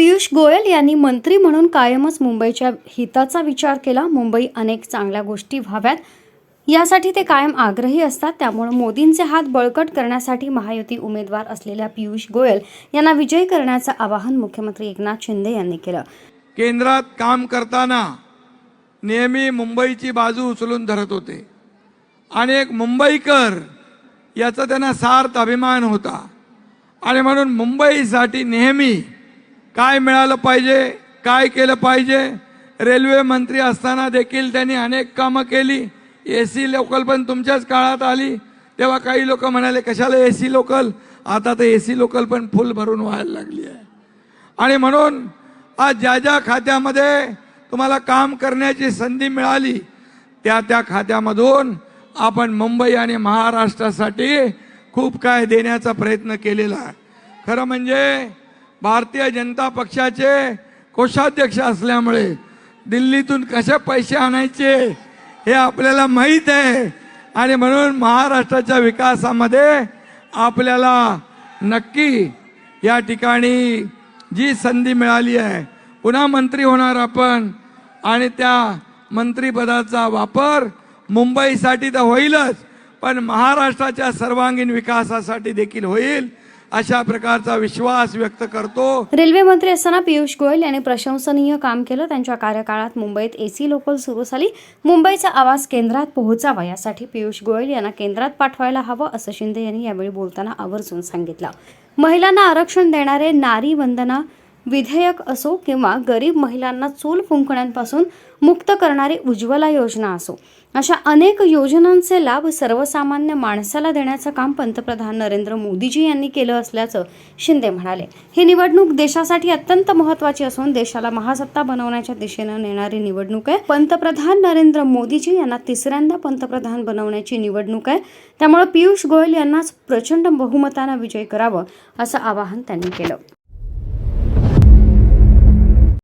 पियुष गोयल यांनी मंत्री म्हणून कायमच मुंबईच्या हिताचा विचार केला. मुंबई अनेक चांगल्या गोष्टी व्हाव्यात. यासाठी ते कायम आग्रही असतात. त्यामुळे मोदींचे हात बळकट करण्यासाठी महायुती उमेदवार असलेल्या पियुष गोयल यांना विजयी करण्याचं आवाहन मुख्यमंत्री एकनाथ शिंदे यांनी केलं. केंद्रात काम करताना नेहमी मुंबईची बाजू उचलून धरत होते. आणि एक मुंबईकर याचा त्यांना सार्थ अभिमान होता. आणि म्हणून मुंबईसाठी नेहमी काय मिळालं पाहिजे? काय केलं पाहिजे? रेल्वे मंत्री असताना देखील त्यांनी अनेक कामं केली. ए सी लोकल पण तुमच्याच काळात आली. तेव्हा काही लोक म्हणाले कशाला ए सी लोकल आता तर ए सी लोकल पण फुल भरून व्हायला लागली आहे. आणि म्हणून आज ज्या ज्या खात्यामध्ये तुम्हाला काम करण्याची संधी मिळाली त्या त्या खात्यामधून आपण मुंबई आणि महाराष्ट्रासाठी खूप काय देण्याचा प्रयत्न केलेला आहे. खरं म्हणजे भारतीय जनता पक्षाचे कोषाध्यक्ष असल्यामुळे दिल्लीतून कसे पैसे आणायचे हे आपल्याला माहीत आहे. आणि म्हणून महाराष्ट्राच्या विकासामध्ये आपल्याला नक्की या ठिकाणी जी संधी मिळाली आहे पुन्हा मंत्री होणार आपण आणि त्या मंत्रिपदाचा वापर मुंबईसाठी तर होईलच पण महाराष्ट्राच्या सर्वांगीण विकासासाठी देखील होईल. अशा प्रकारचा विश्वास व्यक्त करतो. रेल्वे मंत्री असताना पियुष गोयल यांनी प्रशंसनीय काम केलं. त्यांच्या कार्यकाळात मुंबईत एसी लोकल सुरू झाली. मुंबईचा आवाज केंद्रात पोहोचावा यासाठी पियुष गोयल यांना केंद्रात पाठवायला हवं असं शिंदे यांनी यावेळी बोलताना आवर्जून सांगितलं. महिलांना आरक्षण देणारे नारी वंदना विधेयक असो किंवा गरीब महिलांना चूल फुंकण्यांपासून मुक्त करणारी उज्ज्वला योजना असो अशा अनेक योजनांचे लाभ सर्वसामान्य माणसाला देण्याचं काम पंतप्रधान नरेंद्र मोदीजी यांनी केलं असल्याचं शिंदे म्हणाले. ही निवडणूक देशासाठी अत्यंत महत्वाची असून देशाला महासत्ता बनवण्याच्या दिशेनं नेणारी निवडणूक आहे. पंतप्रधान नरेंद्र मोदीजी यांना तिसऱ्यांदा पंतप्रधान बनवण्याची निवडणूक आहे. त्यामुळे पियुष गोयल यांनाच प्रचंड बहुमतानं विजय करावं असं आवाहन त्यांनी केलं.